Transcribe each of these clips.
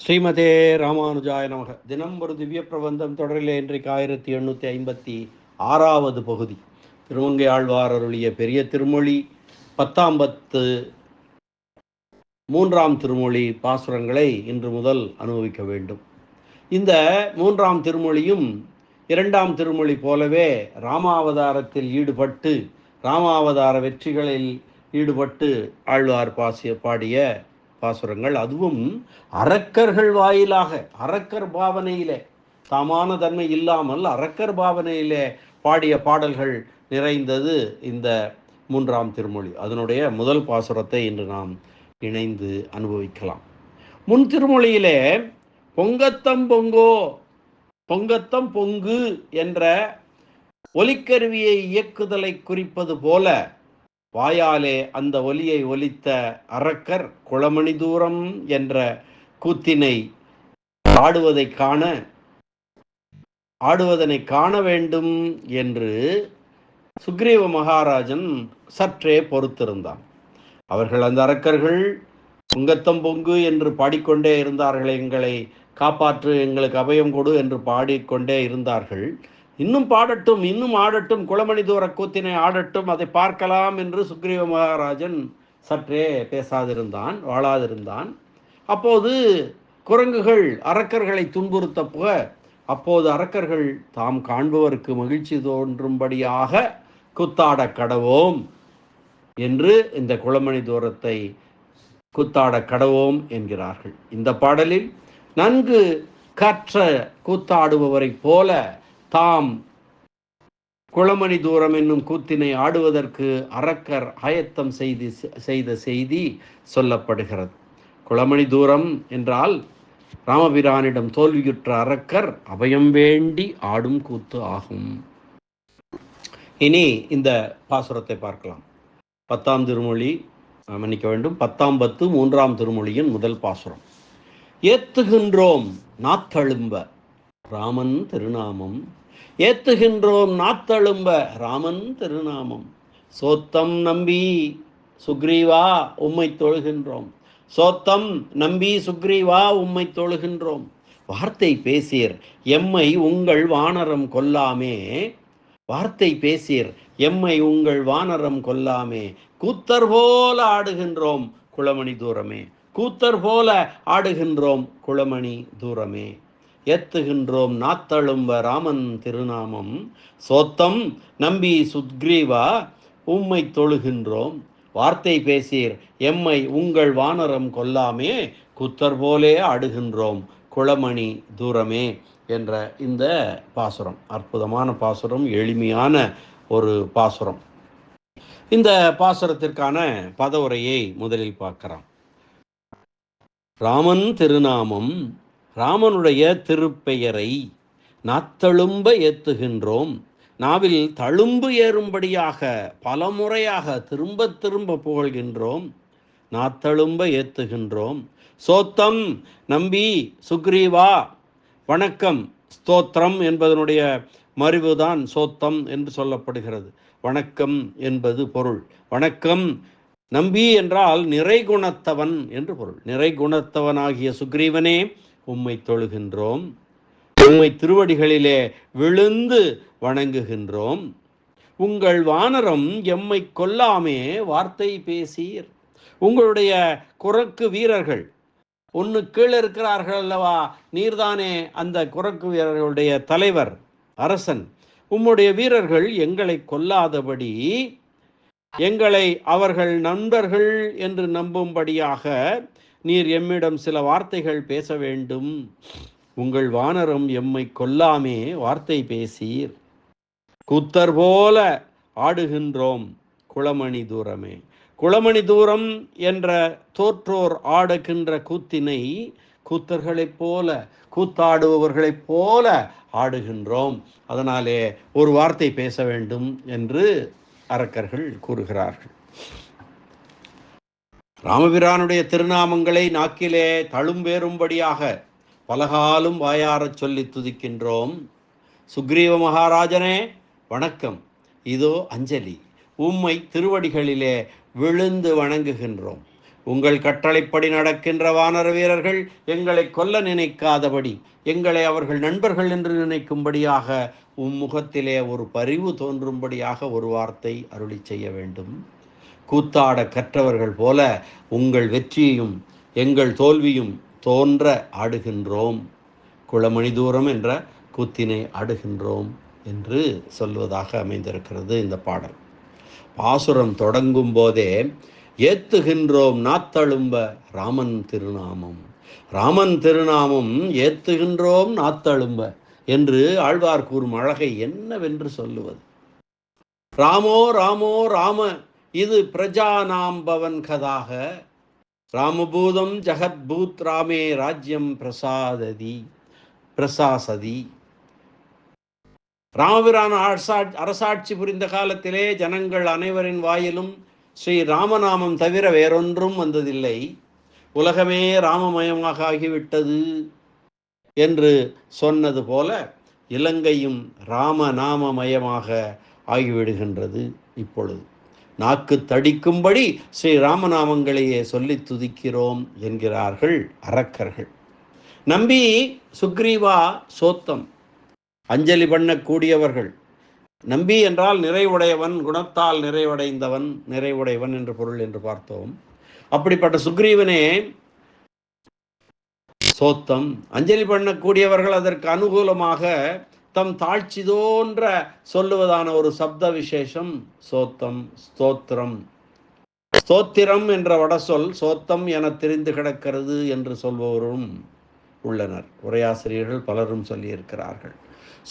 ஸ்ரீமதே ராமானுஜாய நமக. தினம் ஒரு திவ்ய பிரபந்தம் தொடரிலே இன்றைக்கு ஆயிரத்தி எண்ணூற்றி ஐம்பத்தி ஆறாவது பகுதி. திருமங்கை ஆழ்வார் அருளிய பெரிய திருமொழி பத்தாம் பத்து மூன்றாம் திருமொழி பாசுரங்களை இன்று முதல் அனுபவிக்க வேண்டும். இந்த மூன்றாம் திருமொழியும் இரண்டாம் திருமொழி போலவே ராமாவதாரத்தில் ஈடுபட்டு ராமாவதார வெற்றிகளில் ஈடுபட்டு ஆழ்வார் பாசிய பாடிய பாசுரங்கள் அதுவும் அரக்கர்கள் வாயிலாக அரக்கர் பாவனையிலே தாமான தன்மை இல்லாமல் அரக்கர் பாவனையிலே பாடிய பாடல்கள் நிறைந்தது இந்த மூன்றாம் திருமொழி. அதனுடைய முதல் பாசுரத்தை இன்று நாம் இணைந்து அனுபவிக்கலாம். முன் திருமொழியிலே பொங்கத்தம் பொங்கோ பொங்கத்தம் பொங்கு என்ற ஒலிக்கருவியை இயக்குதலை குறிப்பது போல வாயாலே அந்த ஒலியை ஒலித்த அரக்கர் குளமணி தூரம் என்ற கூத்தினை ஆடுவதை காண ஆடுவதனை காண வேண்டும் என்று சுக்ரீவ மகாராஜன் சற்றே பொறுத்திருந்தான். அவர்கள் அந்த அரக்கர்கள் பொங்கத்தம் பொங்கு என்று பாடிக்கொண்டே இருந்தார்கள் எங்களை காப்பாற்று எங்களுக்கு அபயம் கொடு என்று பாடிக்கொண்டே இருந்தார்கள். இன்னும் பாடட்டும் இன்னும் ஆடட்டும் குளமணி தூர கூத்தினை ஆடட்டும் அதை பார்க்கலாம் என்று சுக்ரீவ மகாராஜன் சற்றே பேசாதிருந்தான் வாழாதிருந்தான். அப்போது குரங்குகள் அரக்கர்களை துன்புறுத்த புக அப்போது அரக்கர்கள் தாம் காண்பவருக்கு மகிழ்ச்சி தோன்றும்படியாக குத்தாட கடவோம் என்று இந்த குளமணி தூரத்தை கூத்தாட கடவோம் என்கிறார்கள். இந்த பாடலில் நன்கு கற்ற கூத்தாடுபவரைப் போல தாம் குளமணி தூரம் என்னும் கூத்தினை ஆடுவதற்கு அரக்கர் ஆயத்தம் செய்தி செய்த செய்தி சொல்லப்படுகிறது. குளமணி தூரம் என்றால் ராமபிரானிடம் தோல்வியுற்ற அரக்கர் அபயம் வேண்டி ஆடும் கூத்து ஆகும். இனி இந்த பாசுரத்தை பார்க்கலாம். பத்தாம் திருமொழி மன்னிக்க வேண்டும். பத்தாம் பத்து மூன்றாம் திருமொழியின் முதல் பாசுரம். ஏத்துகின்றோம் நாத்தழும்ப. ராமன் திருநாமம் ஏத்துகின்றோம் நாத்தழும்ப ராமன் திருநாமம். சோத்தம் நம்பி சுக்ரீவா உம்மை தொழுகின்றோம். சோத்தம் நம்பி சுக்ரீவா உம்மை தொழுகின்றோம். வார்த்தை பேசீர் எம்மை உங்கள் வானரம் கொல்லாமே. வார்த்தை பேசீர் எம்மை உங்கள் வானரம் கொல்லாமே. கூத்தர் போல ஆடுகின்றோம் குளமணி தூரமே. கூத்தர் போல ஆடுகின்றோம் குளமணி தூரமே. ஏத்துகின்றோம் நாத்தழும்ப ராமன் திருநாமம். சோத்தம் நம்பி சுத்கிரீவா உம்மை தொழுகின்றோம். வார்த்தை பேசீர் எம்மை உங்கள் வானரம் கொல்லாமே குத்தர் போலே ஆடுகின்றோம். குளமணி தூரமே என்ற இந்த பாசுரம். அற்புதமான பாசுரம் எளிமையான ஒரு பாசுரம். இந்த பாசுரத்திற்கான பதவுரையை முதலில் பார்க்கலாம். ராமன் திருநாமம் ராமனுடைய திருப்பெயரை நாத்தழும்ப ஏத்துகின்றோம். நாவில் தழும்பு ஏறும்படியாக பலமுறையாக திரும்ப திரும்ப புகழ்கின்றோம். நாத்தழும்ப ஏத்துகின்றோம். சோத்தம் நம்பி சுக்ரீவா வணக்கம் ஸ்தோத்திரம் என்பதனுடைய மறிவுதான் சோத்தம் என்று சொல்லப்படுகிறது. வணக்கம் என்பது பொருள். வணக்கம் நம்பி என்றால் நிறைகுணத்தவன் என்று பொருள். நிறைகுணத்தவனாகிய சுக்ரீவனே உம்மை தொழுகின்றோம். உம்மை திருவடிகளிலே விழுந்து வணங்குகின்றோம். உங்கள் வானரம் எம்மை கொல்லாமே வார்த்தை பேசீர். உங்களுடைய குரக்கு வீரர்கள் ஒன்று கீழே இருக்கிறார்கள் அல்லவா? நீர்தானே அந்த குரக்கு வீரர்களுடைய தலைவர் அரசன். உம்முடைய வீரர்கள் எங்களை கொல்லாதபடி எங்களை அவர்கள் நண்பர்கள் என்று நம்பும்படியாக நீர் எம்மிடம் சில வார்த்தைகள் பேச வேண்டும். உங்கள் வானரம் எம்மை கொல்லாமே வார்த்தை பேசீர். கூத்தர் போல ஆடுகின்றோம் குளமணி தூரமே. குளமணி தூரம் என்ற தோற்றோர் ஆடுகின்ற கூத்தினை கூத்தர்களைப் போல கூத்தாடுபவர்களைப் போல ஆடுகின்றோம். அதனாலே ஒரு வார்த்தை பேச வேண்டும் என்று அரக்கர்கள் கூறுகிறார்கள். ராமபிரானுடைய திருநாமங்களை நாக்கிலே தழும்பேறும்படியாக பலகாலும் வாயாரச் சொல்லி துதிக்கின்றோம். சுக்ரீவ மகாராஜனே வணக்கம். இதோ அஞ்சலி. உம்மை திருவடிகளிலே விழுந்து வணங்குகின்றோம். உங்கள் கட்டளைப்படி நடக்கின்ற வானர வீரர்கள் எங்களை கொல்ல நினைக்காதபடி எங்களை அவர்கள் நண்பர்கள் என்று நினைக்கும்படியாக உம் முகத்திலே ஒரு பரிவு தோன்றும்படியாக ஒரு வார்த்தை அருளி செய்ய வேண்டும். கூத்தாட கற்றவர்கள் போல உங்கள் வெற்றியையும் எங்கள் தோல்வியும் தோன்ற ஆடுகின்றோம். குளமணி தூரம் என்ற கூத்தினை ஆடுகின்றோம் என்று சொல்வதாக அமைந்திருக்கிறது இந்த பாடல். பாசுரம் தொடங்கும் போதே ஏத்துகின்றோம் நாத்தழும்ப ராமன் திருநாமம். ராமன் திருநாமம் ஏத்துகின்றோம் நாத்தழும்ப என்று ஆழ்வார் கூறும் அழகை என்னவென்று சொல்லுவது? ராமோ ராமோ ராம இது பிரஜானாம்பவன் கதாக ராமபூதம் ஜகத்பூத் ராமே ராஜ்யம் பிரசாததி பிரசாசதி. ராமபிரான் அரசாட்சி புரிந்த காலத்திலே ஜனங்கள் அனைவரின் வாயிலும் ஸ்ரீ ராமநாமம் தவிர வேறொன்றும் வந்ததில்லை. உலகமே ராமமயமாக ஆகிவிட்டது என்று சொன்னது போல இலங்கையும் ராமநாமமயமாக ஆகிவிடுகின்றது இப்பொழுது. நாக்கு தடிக்கும்படி ஸ்ரீ ராமநாமங்களையே சொல்லி துதிக்கிறோம் என்கிறார்கள் அரக்கர்கள். நம்பி சுக்ரீவா சோத்தம் அஞ்சலி பண்ணக்கூடியவர்கள் நம்பி என்றால் நிறைவுடையவன் குணத்தால் நிறைவடைந்தவன் நிறைவுடையவன் என்று பொருள் என்று பார்த்தோம். அப்படிப்பட்ட சுக்ரீவனே சோத்தம் அஞ்சலி பண்ணக்கூடியவர்கள் அதற்கு அனுகூலமாக தம் தாழ்ச்சி தோன்ற சொல்லுவதான ஒரு சப்த விசேஷம் சோத்தம் ஸ்தோத்திரம். ஸ்தோத்திரம் என்ற வடசொல் சோத்தம் என தெரிந்து கிடக்கிறது என்று சொல்பவரும் உள்ளனர். உரையாசிரியர்கள் பலரும் சொல்லியிருக்கிறார்கள்.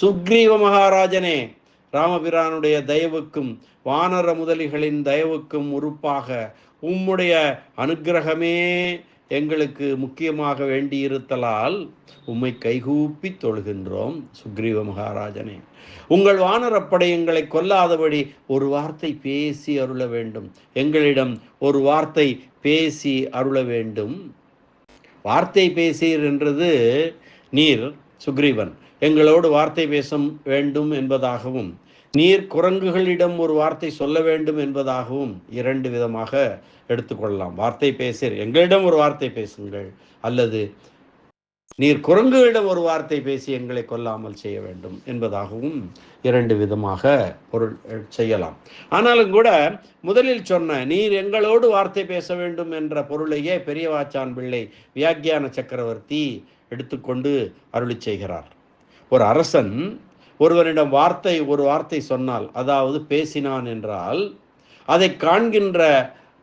சுக்ரீவ மகாராஜனே ராமபிரானுடைய தயவுக்கும் வானர முதலிகளின் தயவுக்கும் உறுப்பாக உம்முடைய அனுகிரகமே எங்களுக்கு முக்கியமாக வேண்டியிருத்தலால் உம்மை கைகூப்பி தொழுகின்றோம் சுக்ரீவ மகாராஜனே. உங்கள் வானரப்படை எங்களை கொல்லாதபடி ஒரு வார்த்தை பேசி அருள வேண்டும். எங்களிடம் ஒரு வார்த்தை பேசி அருள வேண்டும். வார்த்தை பேசீர் என்றது நீர் சுக்ரீவன். எங்களோடு வார்த்தை பேச வேண்டும் என்பதாகவும் நீர் குரங்குகளிடம் ஒரு வார்த்தை சொல்ல வேண்டும் என்பதாகவும் இரண்டு விதமாக எடுத்துக்கொள்ளலாம். வார்த்தை பேசீர். எங்களிடம் ஒரு வார்த்தை பேசுங்கள். அல்லது நீர் குரங்குகளிடம் ஒரு வார்த்தை பேசி எங்களை கொல்லாமல் செய்ய வேண்டும் என்பதாகவும் இரண்டு விதமாக பொருள் செய்யலாம். ஆனாலும் கூட முதலில் சொன்ன நீர் எங்களோடு வார்த்தை பேச வேண்டும் என்ற பொருளையே பெரியவாச்சான் பிள்ளை வியாக்கியான சக்கரவர்த்தி எடுத்துக்கொண்டு அருளி செய்கிறார். ஒரு அரசன் ஒருவரிடம் வார்த்தை ஒரு வார்த்தை சொன்னால் அதாவது பேசினான் என்றால் அதை காண்கின்ற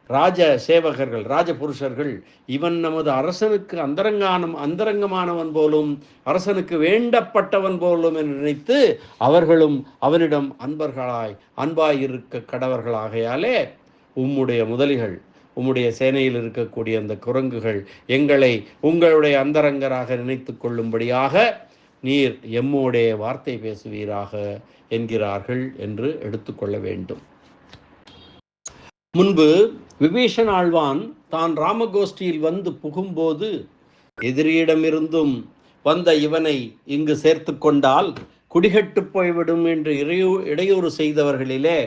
ராஜ சேவகர்கள் ராஜபுருஷர்கள் இவன் நமது அரசனுக்கு அந்தரங்கானம் அந்தரங்கமானவன் போலும் அரசனுக்கு வேண்டப்பட்டவன் போலும் என்று நினைத்து அவர்களும் அவனிடம் அன்பர்களாய் அன்பாய் இருக்க கடவர்களாகையாலே உம்முடைய முதலிகள் உம்முடைய சேனையில் இருக்கக்கூடிய அந்த குரங்குகள் எங்களை உங்களுடைய அந்தரங்கராக நினைத்து கொள்ளும்படியாக நீர் எம்மோடைய வார்த்தை பேசுவீராக என்கிறார்கள் என்று எடுத்துக்கொள்ள வேண்டும். முன்பு விபீஷன் ஆழ்வான் தான் ராமகோஷ்டியில் வந்து புகும்போது எதிரியிடமிருந்தும் வந்த இவனை இங்கு சேர்த்து கொண்டால் குடிகட்டு போய்விடும் என்று இடையூ இடையூறு செய்தவர்களிலே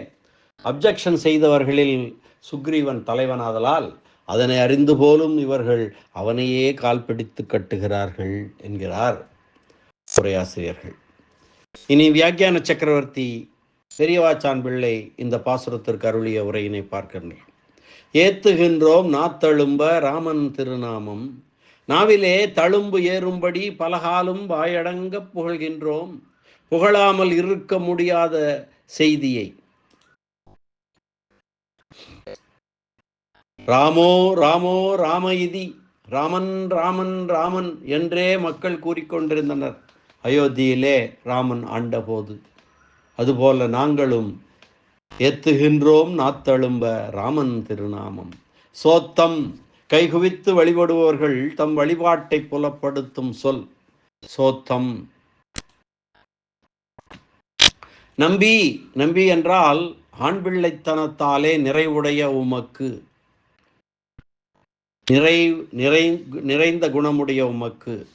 அப்ஜெக்ஷன் செய்தவர்களில் சுக்ரீவன் தலைவனாதலால் அதனை அறிந்து போலும் இவர்கள் அவனையே கால் பிடித்து கட்டுகிறார்கள் என்கிறார். உரையாசிரியர்கள் இனி வியாக்கியான சக்கரவர்த்தி பெரியவாச்சான் பிள்ளை இந்த பாசுரத்திற்கு அருளிய உரையினை பார்க்கின்றோம் ஏத்துகின்றோம் நாத்தழும்ப ராமன் திருநாமம். நாவிலே தழும்பு ஏறும்படி பலகாலும் வாயடங்க புகழ்கின்றோம். புகழாமல் இருக்க முடியாத செய்தியை. ராமோ ராமோ ராம இதி. ராமன் ராமன் ராமன் என்றே மக்கள் கூறிக்கொண்டிருந்தனர். அயோத்தியிலே ராமன் ஆண்டபோது. அதுபோல நாங்களும் ஏத்துகின்றோம் நாத்தழும்ப ராமன் திருநாமம். சோத்தம் கைகுவித்து வழிபடுபவர்கள் தம் வழிபாட்டை புலப்படுத்தும் சொல். சோத்தம். நம்பி நம்பி என்றால் ஆண் பிள்ளைத்தனத்தாலே நிறைவுடைய உமக்கு. நிறை நிறை நிறைந்த குணமுடைய உமக்கு.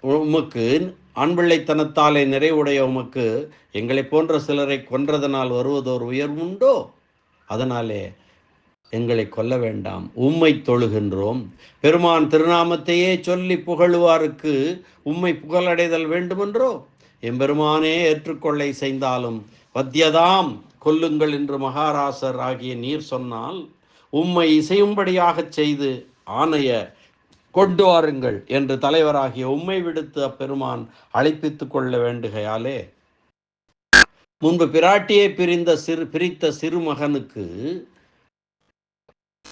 உமக்கு ஆண்பிள்ளைத்தனத்தாலே நிறைவுடைய உமக்கு எங்களை போன்ற சிலரை கொன்றதனால் வருவதோர் உயர்வுண்டோ? அதனாலே எங்களை கொல்ல வேண்டாம். உம்மை தொழுகின்றோம். பெருமான் திருநாமத்தையே சொல்லி புகழுவாருக்கு உம்மை புகழடைதல் வேண்டுமென்றோ? எம்பெருமானே ஏற்றுக்கொள்ளை செய்தாலும் வத்தியதாம். கொல்லுங்கள் என்று மகாராசர் ஆகிய நீர் சொன்னால் உம்மை இசையும்படியாகச் செய்து ஆணைய கொண்டு வாருங்கள் என்று தலைவராகிய உம்மை விடுத்த பெருமான் அழைப்பித்துக் கொள்ள வேண்டுகையாலே முன்பு பிராட்டியை பிரிந்த சிறு பிரித்த சிறுமகனுக்கு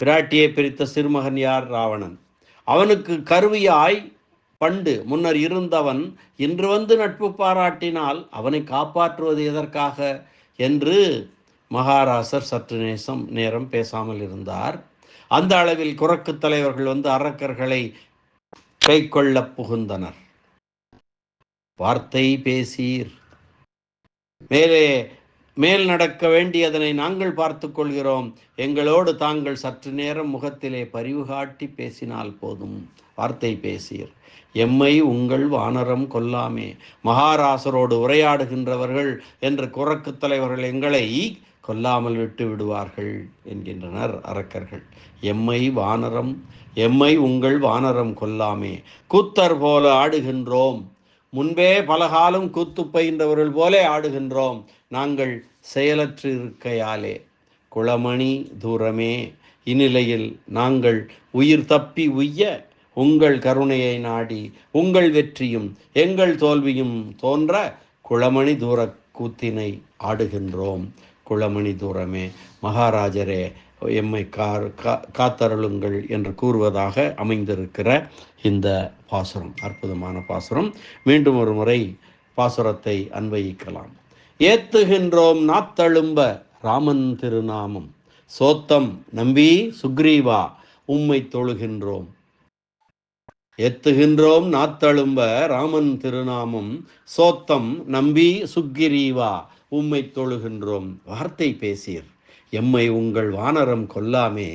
பிராட்டியை பிரித்த சிறுமகன் யார்? ராவணன். அவனுக்கு கருவியாய் பண்டு முன்னர் இருந்தவன் இன்று வந்து நட்பு பாராட்டினால் அவனை காப்பாற்றுவது எதற்காக? என்று மகாராசர் சற்று நேசம் நேரம் பேசாமல் இருந்தார். அந்த அளவில் குரக்கு தலைவர்கள் வந்து அரக்கர்களை கை கொள்ள புகுந்தனர். வார்த்தை பேசீர். மேலே மேல் நடக்க வேண்டியதனை நாங்கள் பார்த்து கொள்கிறோம். எங்களோடு தாங்கள் சற்று நேரம் முகத்திலே பரிவு காட்டி பேசினால் போதும். வார்த்தை பேசீர். எம்மை உங்கள் வானரம் கொல்லாமே. மகாராசரோடு உரையாடுகின்றவர்கள் என்று குரக்கு தலைவர்கள் எங்களை கொல்லாமல் விட்டு விடுவார்கள் என்கின்றனர் அரக்கர்கள். எம்மை வானரம் எம்மை உங்கள் வானரம் கொல்லாமே. கூத்தர் போல ஆடுகின்றோம். முன்பே பலகாலம் கூத்து பயின்றவர்கள் போலே ஆடுகின்றோம். நாங்கள் செயலற்று இருக்கையாலே. குளமணி தூரமே இந்நிலையில் நாங்கள் உயிர் தப்பி உய்ய உங்கள் கருணையை நாடி உங்கள் வெற்றியும் எங்கள் தோல்வியும் தோன்ற குளமணி தூர கூத்தினை ஆடுகின்றோம். குளமணி தூரமே மகாராஜரே எம்மை கார் கா காத்தருளுங்கள் என்று கூறுவதாக அமைந்திருக்கிற இந்த பாசுரம் அற்புதமான பாசுரம். மீண்டும் ஒரு முறை பாசுரத்தை அன்வயிக்கலாம் ஏத்துகின்றோம் நாத்தழும்ப ராமன் திருநாமம். சோத்தம் நம்பி சுக்ரீவா உம்மை தொழுகின்றோம். எத்துகின்றோம் நாத்தழும்ப ராமன் திருநாமம் சோத்தம் நம்பி சுக்கிரீவா உம்மை தொழுகின்றோம். வார்த்தை பேசீர். எம்மை உங்கள் வானரம் கொல்லாமே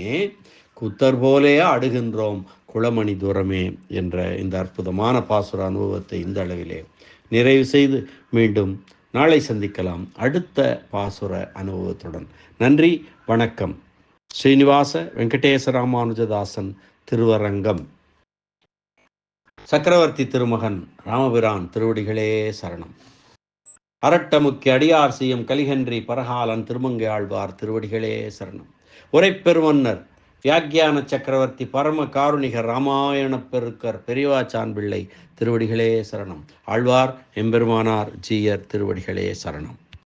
குத்தர் போலே அடுகின்றோம் குளமணி தூரமே என்ற இந்த அற்புதமான பாசுர அனுபவத்தை இந்த அளவிலே நிறைவு செய்து மீண்டும் நாளை சந்திக்கலாம் அடுத்த பாசுர அனுபவத்துடன். நன்றி வணக்கம். ஸ்ரீனிவாச வெங்கடேச ராமானுஜதாசன் திருவரங்கம். சக்கரவர்த்தி திருமகன் ராமபிரான் திருவடிகளே சரணம். அரட்டமுக்கி அடியார் செய்யும் கலிகன்றி பரகாலன் திருமங்கை ஆழ்வார் திருவடிகளே சரணம். உரைப்பெருமன்னர் வியாக்கியான சக்கரவர்த்தி பரம காருணிகர் ராமாயண பெருக்கர் பெரியவாச்சான் பிள்ளை திருவடிகளே சரணம். ஆழ்வார் எம்பெருமானார் ஜீயர் திருவடிகளே சரணம்.